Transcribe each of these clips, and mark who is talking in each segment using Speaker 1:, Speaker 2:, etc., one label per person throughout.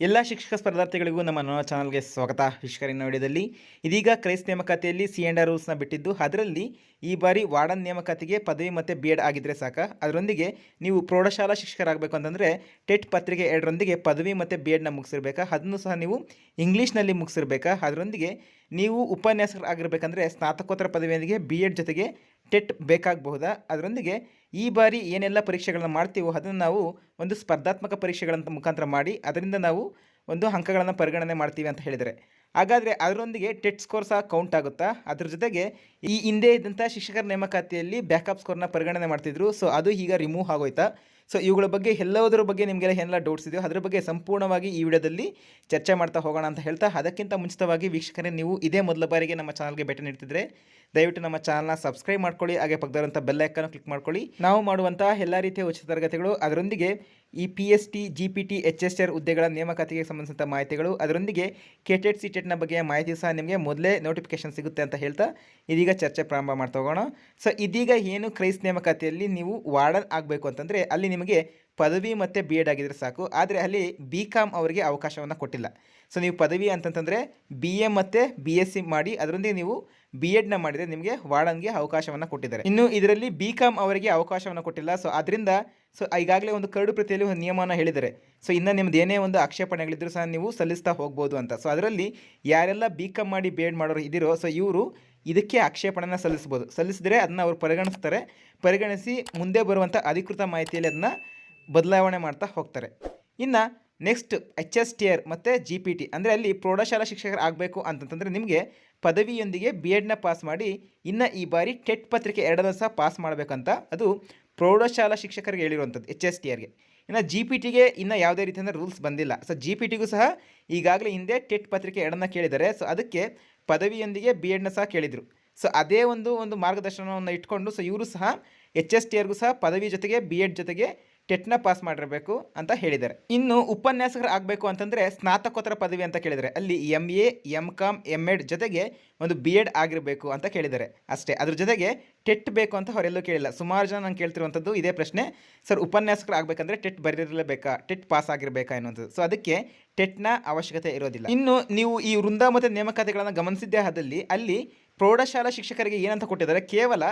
Speaker 1: ಎಲ್ಲ ಶಿಕ್ಷಕ ಸ್ಪರ್ಧಾರ್ಥಿಗಳಿಗೂ ನಮ್ಮ ನನ್ನ ಚಾನಲ್ಗೆ ಸ್ವಾಗತ. ಶಿಕ್ಷಕರಿನ ವಿಡಿಯೋದಲ್ಲಿ ಇದೀಗ ಕ್ರೈಸ್ ನೇಮಕಾತಿಯಲ್ಲಿ ಸಿ ಆರ್ ರೂಲ್ಸ್ನ ಬಿಟ್ಟಿದ್ದು. ಅದರಲ್ಲಿ ಈ ಬಾರಿ ವಾರ್ಡನ್ ನೇಮಕಾತಿಗೆ ಪದವಿ ಮತ್ತು ಬಿ ಎಡ್ ಆಗಿದ್ದರೆ ಸಾಕ. ಅದರೊಂದಿಗೆ ನೀವು ಪ್ರೌಢಶಾಲಾ ಶಿಕ್ಷಕರಾಗಬೇಕು ಅಂತಂದರೆ ಟೆಟ್ ಪತ್ರಿಕೆ ಎರಡರೊಂದಿಗೆ ಪದವಿ ಮತ್ತು ಬಿ ಎಡ್ನ ಮುಗಿಸಿರ್ಬೇಕಾ? ಅದನ್ನು ಸಹ ನೀವು ಇಂಗ್ಲೀಷ್ನಲ್ಲಿ ಮುಗಿಸಿರ್ಬೇಕಾ? ಅದರೊಂದಿಗೆ ನೀವು ಉಪನ್ಯಾಸಕರಾಗಿರ್ಬೇಕಂದ್ರೆ ಸ್ನಾತಕೋತ್ತರ ಪದವಿಯೊಂದಿಗೆ ಬಿ ಎಡ್ ಜೊತೆಗೆ ಟೆಟ್ ಬೇಕಾಗಬಹುದಾ? ಅದರೊಂದಿಗೆ ಈ ಬಾರಿ ಏನೆಲ್ಲ ಪರೀಕ್ಷೆಗಳನ್ನು ಮಾಡ್ತೀವೋ ಅದನ್ನು ನಾವು ಒಂದು ಸ್ಪರ್ಧಾತ್ಮಕ ಪರೀಕ್ಷೆಗಳಂತ ಮುಖಾಂತರ ಮಾಡಿ ಅದರಿಂದ ನಾವು ಒಂದು ಅಂಕಗಳನ್ನು ಪರಿಗಣನೆ ಮಾಡ್ತೀವಿ ಅಂತ ಹೇಳಿದರೆ. ಹಾಗಾದರೆ ಅದರೊಂದಿಗೆ ಟೆಟ್ ಸ್ಕೋರ್ ಸಹ ಕೌಂಟ್ ಆಗುತ್ತಾ? ಅದ್ರ ಜೊತೆಗೆ ಈ ಹಿಂದೆ ಇದ್ದಂಥ ಶಿಕ್ಷಕರ ನೇಮಕಾತಿಯಲ್ಲಿ ಬ್ಯಾಕಪ್ ಸ್ಕೋರ್ನ ಪರಿಗಣನೆ ಮಾಡ್ತಿದ್ರು. ಸೊ ಅದು ಈಗ ರಿಮೂವ್ ಆಗೋಯ್ತಾ? ಸೊ ಇವುಗಳ ಬಗ್ಗೆ ಎಲ್ಲದರ ಬಗ್ಗೆ ನಿಮಗೆಲ್ಲ ಏನೆಲ್ಲ ಡೌಟ್ಸ್ ಇದೆಯೋ ಅದರ ಬಗ್ಗೆ ಸಂಪೂರ್ಣವಾಗಿ ಈ ವಿಡಿಯೋದಲ್ಲಿ ಚರ್ಚೆ ಮಾಡ್ತಾ ಹೋಗೋಣ ಅಂತ ಹೇಳ್ತಾ ಅದಕ್ಕಿಂತ ಮುಂಚಿತವಾಗಿ ವೀಕ್ಷಕರೇ, ನೀವು ಇದೇ ಮೊದಲ ಬಾರಿಗೆ ನಮ್ಮ ಚಾನಲ್ಗೆ ಭೇಟಿ ನೀಡ್ತಿದ್ರೆ ದಯವಿಟ್ಟು ನಮ್ಮ ಚಾನಲ್ನ ಸಬ್ಸ್ಕ್ರೈಬ್ ಮಾಡ್ಕೊಳ್ಳಿ, ಹಾಗೆ ಪಕ್ಕದಂಥ ಬೆಲ್ ಐಕನ್ನು ಕ್ಲಿಕ್ ಮಾಡ್ಕೊಳ್ಳಿ. ನಾವು ಮಾಡುವಂತಹ ಎಲ್ಲ ರೀತಿಯ ಉಚಿತ ತರಗತಿಗಳು, ಅದರೊಂದಿಗೆ ಈ P S T G P T H S ಹುದ್ದೆಗಳ ನೇಮಕಾತಿಗೆ ಸಂಬಂಧಿಸಿದಂಥ ಮಾಹಿತಿಗಳು, ಅದರೊಂದಿಗೆ ಕೆಟೆಟ್ ಸಿ ಟೆಟ್ನ ಬಗ್ಗೆ ಮಾಹಿತಿ ಸಹ ನಿಮಗೆ ಮೊದಲೇ ನೋಟಿಫಿಕೇಶನ್ ಸಿಗುತ್ತೆ ಅಂತ ಹೇಳ್ತಾ ಇದೀಗ ಚರ್ಚೆ ಪ್ರಾರಂಭ ಮಾಡ್ತಾ ಹೋಗೋಣ. ಸೊ ಇದೀಗ ಏನು ಕ್ರೈಸ್ ನೇಮಕಾತಿಯಲ್ಲಿ ನೀವು ವಾರ್ಡನ್ ಆಗಬೇಕು ಅಂತಂದರೆ ಅಲ್ಲಿ ನಿಮಗೆ ಪದವಿ ಮತ್ತು ಬಿ ಎಡ್ ಆಗಿದ್ರೆ ಸಾಕು. ಆದರೆ ಅಲ್ಲಿ ಬಿ ಕಾಮ್ ಅವರಿಗೆ ಅವಕಾಶವನ್ನು ಕೊಟ್ಟಿಲ್ಲ. ಸೊ ನೀವು ಪದವಿ ಅಂತಂತಂದರೆ ಬಿ ಎ ಮತ್ತು ಬಿ ಎಸ್ ಸಿ ಮಾಡಿ, ಅದರೊಂದಿಗೆ ನೀವು ಬಿ ಎಡ್ನ ಮಾಡಿದರೆ ನಿಮಗೆ ವಾರ್ಡನ್ಗೆ ಅವಕಾಶವನ್ನು ಕೊಟ್ಟಿದ್ದಾರೆ. ಇನ್ನು ಇದರಲ್ಲಿ ಬಿ ಕಾಮ್ ಅವರಿಗೆ ಅವಕಾಶವನ್ನು ಕೊಟ್ಟಿಲ್ಲ. ಸೊ ಅದರಿಂದ ಸೊ ಈಗಾಗಲೇ ಒಂದು ಕರಡು ಪ್ರತಿಯಲ್ಲಿ ಒಂದು ನಿಯಮನ ಹೇಳಿದ್ದಾರೆ. ಸೊ ಇನ್ನು ನಿಮ್ದು ಏನೇ ಒಂದು ಆಕ್ಷೇಪಣೆಗಳಿದ್ರು ಸಹ ನೀವು ಸಲ್ಲಿಸ್ತಾ ಹೋಗ್ಬೋದು ಅಂತ. ಸೊ ಅದರಲ್ಲಿ ಯಾರೆಲ್ಲ ಬಿ ಕಾಮ್ ಮಾಡಿ ಬಿ ಎಡ್ ಮಾಡೋರು ಇದ್ದೀರೋ ಸೊ ಇವರು ಇದಕ್ಕೆ ಆಕ್ಷೇಪಣೆನ ಸಲ್ಲಿಸ್ಬೋದು. ಸಲ್ಲಿಸಿದರೆ ಅದನ್ನು ಅವರು ಪರಿಗಣಿಸ್ತಾರೆ. ಪರಿಗಣಿಸಿ ಮುಂದೆ ಬರುವಂಥ ಅಧಿಕೃತ ಮಾಹಿತಿಯಲ್ಲಿ ಅದನ್ನು ಬದಲಾವಣೆ ಮಾಡ್ತಾ ಹೋಗ್ತಾರೆ. ಇನ್ನು next H S T R ಮತ್ತು ಜಿ ಪಿ ಟಿ ಅಂದರೆ ಅಲ್ಲಿ ಪ್ರೌಢಶಾಲಾ ಶಿಕ್ಷಕರು ಆಗಬೇಕು ಅಂತಂತಂದರೆ ನಿಮಗೆ ಪದವಿಯೊಂದಿಗೆ ಬಿ ಎಡ್ನ ಪಾಸ್ ಮಾಡಿ ಇನ್ನು ಈ ಬಾರಿ ಟೆಟ್ ಪತ್ರಿಕೆ ಎರಡನ್ನು ಸಹ ಪಾಸ್ ಮಾಡಬೇಕಂತ ಅದು ಪ್ರೌಢಶಾಲಾ ಶಿಕ್ಷಕರಿಗೆ ಹೇಳಿರುವಂಥದ್ದು ಎಚ್ ಎಸ್ ಟಿ ಆರ್ಗೆ ಇನ್ನು ಜಿ ಪಿ ಟಿಗೆ ಇನ್ನೂ ಯಾವುದೇ ರೀತಿಯಿಂದ ರೂಲ್ಸ್ ಬಂದಿಲ್ಲ. ಸೊ ಜಿ ಪಿ ಟಿಗೂ ಸಹ ಈಗಾಗಲೇ ಹಿಂದೆ ಟೆಟ್ ಪತ್ರಿಕೆ ಎರಡನ್ನ ಕೇಳಿದ್ದಾರೆ. ಸೊ ಅದಕ್ಕೆ ಪದವಿಯೊಂದಿಗೆ ಬಿ ಎಡ್ನ ಸಹ ಕೇಳಿದರು. ಸೊ ಅದೇ ಒಂದು ಒಂದು ಮಾರ್ಗದರ್ಶನವನ್ನು ಇಟ್ಕೊಂಡು ಸೊ ಇವರು ಸಹ ಎಚ್ ಎಸ್ ಟಿ ಆರ್ಗೂ ಸಹ ಪದವಿ ಜೊತೆಗೆ ಬಿ ಎಡ್ ಜೊತೆಗೆ ಟೆಟ್ನ ಪಾಸ್ ಮಾಡಿರಬೇಕು ಅಂತ ಹೇಳಿದ್ದಾರೆ. ಇನ್ನು ಉಪನ್ಯಾಸಕರು ಆಗಬೇಕು ಅಂತಂದರೆ ಸ್ನಾತಕೋತ್ತರ ಪದವಿ ಅಂತ ಕೇಳಿದರೆ ಅಲ್ಲಿ M A M Com M Ed ಜೊತೆಗೆ ಒಂದು ಬಿ ಎಡ್ ಆಗಿರಬೇಕು ಅಂತ ಕೇಳಿದ್ದಾರೆ ಅಷ್ಟೇ. ಅದ್ರ ಜೊತೆಗೆ ಟೆಟ್ ಬೇಕು ಅಂತ ಅವರೆಲ್ಲೂ ಕೇಳಿಲ್ಲ. ಸುಮಾರು ಜನ ನಾನು ಕೇಳ್ತಿರುವಂಥದ್ದು ಇದೇ ಪ್ರಶ್ನೆ. ಸರ್, ಉಪನ್ಯಾಸಕರು ಆಗಬೇಕಂದ್ರೆ ಟೆಟ್ ಬರೆದಿರಲೇಬೇಕಾ ಟೆಟ್ ಪಾಸ್ ಆಗಿರಬೇಕಾ ಎನ್ನುವಂಥದ್ದು. ಸೊ ಅದಕ್ಕೆ ಟೆಟ್ನ ಅವಶ್ಯಕತೆ ಇರೋದಿಲ್ಲ. ಇನ್ನು ನೀವು ಈ ವೃಂದ ಮತ್ತು ನೇಮಕಾತಿಗಳನ್ನು ಗಮನಿಸಿದ್ದೇ ಆದಲ್ಲಿ ಅಲ್ಲಿ ಪ್ರೌಢಶಾಲಾ ಶಿಕ್ಷಕರಿಗೆ ಏನಂತ ಕೊಟ್ಟಿದ್ದಾರೆ? ಕೇವಲ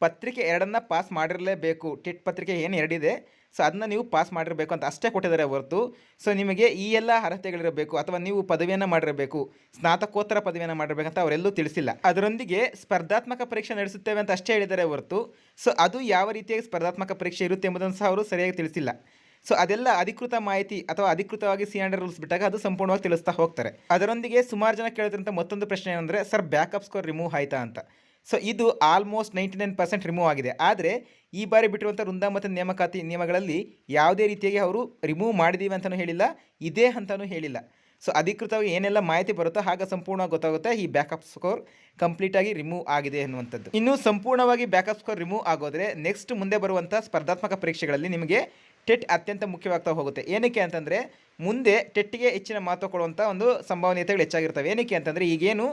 Speaker 1: ಪತ್ರಿಕೆ ಎರಡನ್ನ ಪಾಸ್ ಮಾಡಿರಲೇಬೇಕು. ಟಿಟ್ ಪತ್ರಿಕೆ ಏನು ಎರಡಿದೆ? ಸೊ ಅದನ್ನ ನೀವು ಪಾಸ್ ಮಾಡಿರಬೇಕು ಅಂತ ಅಷ್ಟೇ ಕೊಟ್ಟಿದ್ದಾರೆ ಹೊರತು. ಸೊ ನಿಮಗೆ ಈ ಎಲ್ಲ ಅರ್ಹತೆಗಳಿರಬೇಕು ಅಥವಾ ನೀವು ಪದವಿಯನ್ನು ಮಾಡಿರಬೇಕು, ಸ್ನಾತಕೋತ್ತರ ಪದವಿಯನ್ನು ಅಂತ ಅವರೆಲ್ಲೂ ತಿಳಿಸಿಲ್ಲ. ಅದರೊಂದಿಗೆ ಸ್ಪರ್ಧಾತ್ಮಕ ಪರೀಕ್ಷೆ ನಡೆಸುತ್ತೇವೆ ಅಂತ ಅಷ್ಟೇ ಹೇಳಿದ್ದಾರೆ ಹೊರತು. ಸೊ ಅದು ಯಾವ ರೀತಿಯಾಗಿ ಸ್ಪರ್ಧಾತ್ಮಕ ಪರೀಕ್ಷೆ ಇರುತ್ತೆ ಎಂಬುದನ್ನು ಸಹ ಅವರು ಸರಿಯಾಗಿ ತಿಳಿಸಿಲ್ಲ. ಸೊ ಅದೆಲ್ಲ ಅಧಿಕೃತ ಮಾಹಿತಿ ಅಥವಾ ಅಧಿಕೃತವಾಗಿ ಸಿ ಆ್ಯಂಡ್ ರೂಲ್ಸ್ ಬಿಟ್ಟಾಗ ಅದು ಸಂಪೂರ್ಣವಾಗಿ ತಿಳಿಸ್ತಾ ಹೋಗ್ತಾರೆ. ಅದರೊಂದಿಗೆ ಸುಮಾರು ಜನ ಕೇಳಿದಂಥ ಮತ್ತೊಂದು ಪ್ರಶ್ನೆ ಏನಂದರೆ, ಸರ್, ಬ್ಯಾಕಪ್ ಸ್ಕೋರ್ ರಿಮೂವ್ ಆಯ್ತಾ? ಅಂತ. ಸೊ ಇದು almost ninety nine percent remove ಆಗಿದೆ. ಆದರೆ, ಈ ಬಾರಿ ಬಿಟ್ಟಿರುವಂಥ ವೃಂದ ಮತ್ತು ನೇಮಕಾತಿ ನಿಯಮಗಳಲ್ಲಿ ಯಾವುದೇ ರೀತಿಯಾಗಿ ಅವರು ರಿಮೂವ್ ಮಾಡಿದ್ದೀವಿ ಅಂತಲೂ ಹೇಳಿಲ್ಲ, ಇದೇ ಅಂತಲೂ ಹೇಳಿಲ್ಲ. ಸೊ ಅಧಿಕೃತವಾಗಿ ಏನೆಲ್ಲ ಮಾಹಿತಿ ಬರುತ್ತೋ ಹಾಗೆ ಸಂಪೂರ್ಣವಾಗಿ ಗೊತ್ತಾಗುತ್ತೆ. ಈ ಬ್ಯಾಕಪ್ ಸ್ಕೋರ್ ಕಂಪ್ಲೀಟಾಗಿ ರಿಮೂವ್ ಆಗಿದೆ ಅನ್ನುವಂಥದ್ದು ಇನ್ನು ಸಂಪೂರ್ಣವಾಗಿ ಬ್ಯಾಕಪ್ ಸ್ಕೋರ್ ರಿಮೂವ್ ಆಗೋದ್ರೆ ನೆಕ್ಸ್ಟ್ ಮುಂದೆ ಬರುವಂಥ ಸ್ಪರ್ಧಾತ್ಮಕ ಪರೀಕ್ಷೆಗಳಲ್ಲಿ ನಿಮಗೆ ಟೆಟ್ ಅತ್ಯಂತ ಮುಖ್ಯವಾಗ್ತಾ ಹೋಗುತ್ತೆ. ಏನಕ್ಕೆ ಅಂತಂದರೆ, ಮುಂದೆ ಟೆಟ್ಟಿಗೆ ಹೆಚ್ಚಿನ ಮಹತ್ವ ಕೊಡುವಂಥ ಒಂದು ಸಂಭವನೀಯತೆಗಳು ಹೆಚ್ಚಾಗಿರ್ತವೆ. ಏನಕ್ಕೆ ಅಂತಂದರೆ, ಈಗೇನು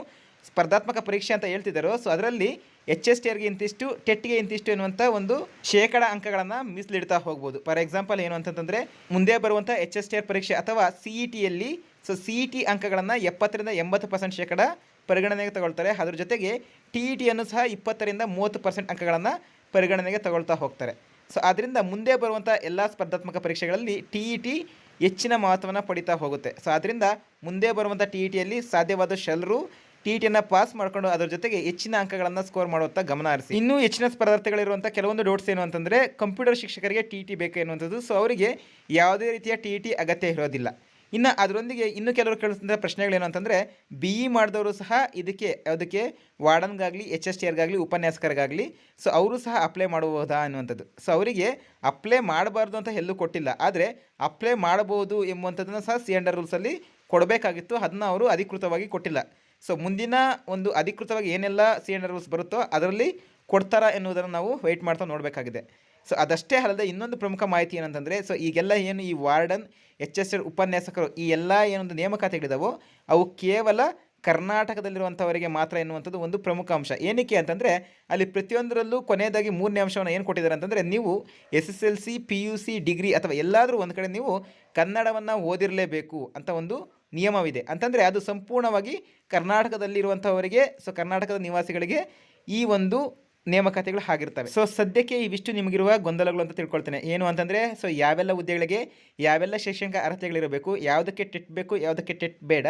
Speaker 1: ಸ್ಪರ್ಧಾತ್ಮಕ ಪರೀಕ್ಷೆ ಅಂತ ಹೇಳ್ತಿದ್ದಾರೋ. ಸೊ ಅದರಲ್ಲಿ ಎಚ್ ಎಸ್ ಟಿ ಆರ್ಗೆ ಇಂತಿಷ್ಟು ಟೆಟ್ಗೆ ಇಂತಿಷ್ಟು ಎನ್ನುವಂಥ ಒಂದು ಶೇಕಡ ಅಂಕಗಳನ್ನು ಮೀಸಲಿಡ್ತಾ ಹೋಗ್ಬೋದು. ಫಾರ್ ಎಕ್ಸಾಂಪಲ್ ಏನು ಅಂತಂತಂದರೆ, ಮುಂದೆ ಬರುವಂಥ ಎಚ್ ಎಸ್ ಟಿ ಆರ್ ಪರೀಕ್ಷೆ ಅಥವಾ ಸಿ ಇ ಟಿಯಲ್ಲಿ ಸೊ ಸಿ ಇ ಟಿ ಅಂಕಗಳನ್ನು ಎಪ್ಪತ್ತರಿಂದ ಎಂಬತ್ತು ಪರ್ಸೆಂಟ್ ಶೇಕಡ ಪರಿಗಣನೆಗೆ ತಗೊಳ್ತಾರೆ. ಅದ್ರ ಜೊತೆಗೆ ಟಿ ಇ ಟಿಯನ್ನು ಸಹ ಇಪ್ಪತ್ತರಿಂದ ಮೂವತ್ತು ಪರ್ಸೆಂಟ್ ಅಂಕಗಳನ್ನು ಪರಿಗಣನೆಗೆ ತಗೊಳ್ತಾ ಹೋಗ್ತಾರೆ. ಸೊ ಆದ್ದರಿಂದ ಮುಂದೆ ಬರುವಂಥ ಎಲ್ಲ ಸ್ಪರ್ಧಾತ್ಮಕ ಪರೀಕ್ಷೆಗಳಲ್ಲಿ ಟಿ ಇ ಟಿ ಹೆಚ್ಚಿನ ಮಹತ್ವವನ್ನು ಪಡಿತಾ ಹೋಗುತ್ತೆ. ಸೊ ಆದ್ದರಿಂದ ಮುಂದೆ ಬರುವಂಥ ಟಿ ಇ ಟಿಯಲ್ಲಿ ಎಲ್ಲರೂ ಟಿ ಟಿಯನ್ನು ಪಾಸ್ ಮಾಡಿಕೊಂಡು ಅದರ ಜೊತೆಗೆ ಹೆಚ್ಚಿನ ಅಂಕಗಳನ್ನು ಸ್ಕೋರ್ ಮಾಡುವಂಥ ಗಮನ ಹರಿಸಿ. ಇನ್ನೂ ಹೆಚ್ಚಿನ ಸ್ಪರ್ಧಾರ್ಥಿಗಳಿರುವಂಥ ಕೆಲವೊಂದು ಡೌಟ್ಸ್ ಏನು ಅಂತಂದರೆ ಕಂಪ್ಯೂಟರ್ ಶಿಕ್ಷಕರಿಗೆ ಟಿ ಟಿ ಬೇಕು ಎನ್ನುವಂಥದ್ದು. ಸೊ ಅವರಿಗೆ ಯಾವುದೇ ರೀತಿಯ ಟಿ ಟಿ ಅಗತ್ಯ ಇರೋದಿಲ್ಲ. ಇನ್ನು ಅದರೊಂದಿಗೆ ಇನ್ನೂ ಕೆಲವರು ಕೇಳಿಸಿದ ಪ್ರಶ್ನೆಗಳೇನು ಅಂತಂದರೆ ಬಿ ಇ ಮಾಡಿದವರು ಸಹ ಇದಕ್ಕೆ, ಅದಕ್ಕೆ ವಾರ್ಡನ್ಗಾಗಲಿ ಎಚ್ ಎಸ್ ಟಿ ಆರ್ಗಾಗಲಿ ಉಪನ್ಯಾಸಕರಿಗಾಗಲಿ ಸೊ ಅವರು ಸಹ ಅಪ್ಲೈ ಮಾಡಬಹುದಾ ಅನ್ನುವಂಥದ್ದು ಸೊ ಅವರಿಗೆ ಅಪ್ಲೈ ಮಾಡಬಾರ್ದು ಅಂತ ಎಲ್ಲೂ ಕೊಟ್ಟಿಲ್ಲ. ಆದರೆ ಅಪ್ಲೈ ಮಾಡಬಹುದು ಎಂಬುವಂಥದ್ದನ್ನು ಸಹ ಸಿ ಅಂಡರ್ ರೂಲ್ಸಲ್ಲಿ ಕೊಡಬೇಕಾಗಿತ್ತು. ಅದನ್ನ ಅವರು ಅಧಿಕೃತವಾಗಿ ಕೊಟ್ಟಿಲ್ಲ. ಸೊ ಮುಂದಿನ ಒಂದು ಅಧಿಕೃತವಾಗಿ ಏನೆಲ್ಲ ಸಿ ಎನ್ ರೂಲ್ಸ್ ಬರುತ್ತೋ ಅದರಲ್ಲಿ ಕೊಡ್ತಾರಾ ಎನ್ನುವುದನ್ನು ನಾವು ವೆಯ್ಟ್ ಮಾಡ್ತಾ ನೋಡಬೇಕಾಗಿದೆ. ಸೊ ಅದಷ್ಟೇ ಅಲ್ಲದೆ ಇನ್ನೊಂದು ಪ್ರಮುಖ ಮಾಹಿತಿ ಏನಂತಂದರೆ, ಸೊ ಈಗೆಲ್ಲ ಏನು ಈ ವಾರ್ಡನ್, ಎಚ್ ಎಸ್ ಎಲ್ ಉಪನ್ಯಾಸಕರು ಈ ಎಲ್ಲ ಏನೊಂದು ನೇಮಕಾತಿಗಳಿದಾವೋ, ಅವು ಕೇವಲ ಕರ್ನಾಟಕದಲ್ಲಿರುವಂಥವರಿಗೆ ಮಾತ್ರ ಎನ್ನುವಂಥದ್ದು ಒಂದು ಪ್ರಮುಖ ಅಂಶ. ಏನಕ್ಕೆ ಅಂತಂದರೆ, ಅಲ್ಲಿ ಪ್ರತಿಯೊಂದರಲ್ಲೂ ಕೊನೆಯದಾಗಿ ಮೂರನೇ ಅಂಶವನ್ನು ಏನು ಕೊಟ್ಟಿದ್ದಾರೆ ಅಂತಂದರೆ, ನೀವು S S L C, P U C, degree ಅಥವಾ ಎಲ್ಲಾದರೂ ಒಂದು ಕಡೆ ನೀವು ಕನ್ನಡವನ್ನು ಓದಿರಲೇಬೇಕು ಅಂತ ಒಂದು ನಿಯಮವಿದೆ. ಅಂತಂದರೆ ಅದು ಸಂಪೂರ್ಣವಾಗಿ ಕರ್ನಾಟಕದಲ್ಲಿರುವಂಥವರಿಗೆ ಸೊ ಕರ್ನಾಟಕದ ನಿವಾಸಿಗಳಿಗೆ ಈ ಒಂದು ನೇಮಕಾತಿಗಳು ಆಗಿರ್ತವೆ. ಸೊ ಸದ್ಯಕ್ಕೆ ಇವಿಷ್ಟು ನಿಮಗಿರುವ ಗೊಂದಲಗಳು ಅಂತ ತಿಳ್ಕೊಳ್ತೇನೆ. ಏನು ಅಂತಂದರೆ, ಸೊ ಯಾವೆಲ್ಲ ಹುದ್ದೆಗಳಿಗೆ ಯಾವೆಲ್ಲ ಶೈಕ್ಷಣಿಕ ಅರ್ಹತೆಗಳಿರಬೇಕು, ಯಾವುದಕ್ಕೆ ಟೆಟ್ ಬೇಕು, ಯಾವುದಕ್ಕೆ ಟೆಟ್ ಬೇಡ,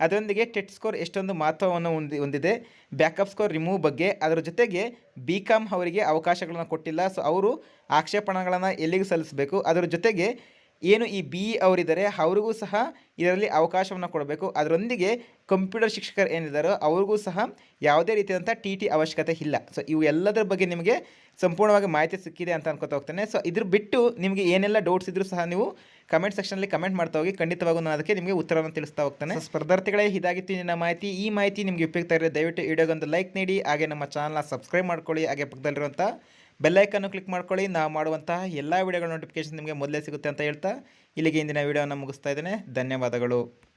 Speaker 1: ಅದರೊಂದಿಗೆ ಟೆಟ್ ಸ್ಕೋರ್ ಎಷ್ಟೊಂದು ಮಹತ್ವವನ್ನು ಹೊಂದಿ, ಹೊಂದಿದೆ. ಬ್ಯಾಕಪ್ ಸ್ಕೋರ್ ರಿಮೂವ್ ಬಗ್ಗೆ, ಅದರ ಜೊತೆಗೆ ಬಿ ಕಾಮ್ ಅವರಿಗೆ ಅವಕಾಶಗಳನ್ನು ಕೊಟ್ಟಿಲ್ಲ. ಸೊ ಅವರು ಆಕ್ಷೇಪಣೆಗಳನ್ನು ಎಲ್ಲಿಗೆ ಸಲ್ಲಿಸಬೇಕು, ಅದರ ಜೊತೆಗೆ ಏನು ಈ ಬಿ ಇ ಅವರಿದ್ದಾರೆ, ಅವ್ರಿಗೂ ಸಹ ಇದರಲ್ಲಿ ಅವಕಾಶವನ್ನು ಕೊಡಬೇಕು. ಅದರೊಂದಿಗೆ ಕಂಪ್ಯೂಟರ್ ಶಿಕ್ಷಕರು ಏನಿದ್ದಾರೋ ಅವ್ರಿಗೂ ಸಹ ಯಾವುದೇ ರೀತಿಯಾದಂಥ ಟಿ ಟಿ ಅವಶ್ಯಕತೆ ಇಲ್ಲ. ಸೊ ಇವು ಎಲ್ಲದರ ಬಗ್ಗೆ ನಿಮಗೆ ಸಂಪೂರ್ಣವಾಗಿ ಮಾಹಿತಿ ಸಿಕ್ಕಿದೆ ಅಂತ ಅನ್ಕೋತಾ ಹೋಗ್ತೇನೆ. ಸೊ ಇದ್ರ ಬಿಟ್ಟು ನಿಮಗೆ ಏನೆಲ್ಲ ಡೌಟ್ಸ್ ಇದ್ರೂ ಸಹ ನೀವು ಕಮೆಂಟ್ ಸೆಕ್ಷನಲ್ಲಿ ಕಮೆಂಟ್ ಮಾಡ್ತಾ ಹೋಗಿ ಖಂಡಿತವಾಗೂ ನಾನು ಅದಕ್ಕೆ ನಿಮಗೆ ಉತ್ತರವನ್ನು ತಿಳಿಸ್ತಾ ಹೋಗ್ತೇನೆ. ಸ್ಪರ್ಧಾರ್ಥಿಗಳೇ, ಇದಾಗಿತ್ತು ನಿನ್ನ ಮಾಹಿತಿ. ಈ ಮಾಹಿತಿ ನಿಮಗೆ ಉಪಯುಕ್ತ ಇರಲಿ ದಯವಿಟ್ಟು ವಿಡಿಯೋಗೊಂದು ಲೈಕ್ ನೀಡಿ. ಹಾಗೆ ನಮ್ಮ ಚಾನಲ್ನ ಸಬ್ಸ್ಕ್ರೈಬ್ ಮಾಡ್ಕೊಳ್ಳಿ. ಹಾಗೆ ಪಕ್ಕದಲ್ಲಿರುವಂಥ ಬೆಲ್ಲೈಕನ್ನು ಕ್ಲಿಕ್ ಮಾಡ್ಕೊಳ್ಳಿ. ನಾವು ಮಾಡುವಂತಹ ಎಲ್ಲ ವಿಡಿಯೋಗಳ ನೋಟಿಫಿಕೇಶನ್ ನಿಮಗೆ ಮೊದಲೇ ಸಿಗುತ್ತೆ ಅಂತ ಹೇಳ್ತಾ ಇಲ್ಲಿಗೆ ಇಂದಿನ ವಿಡಿಯೋನ ಮುಗಿಸ್ತಾ ಇದ್ದೇನೆ. ಧನ್ಯವಾದಗಳು.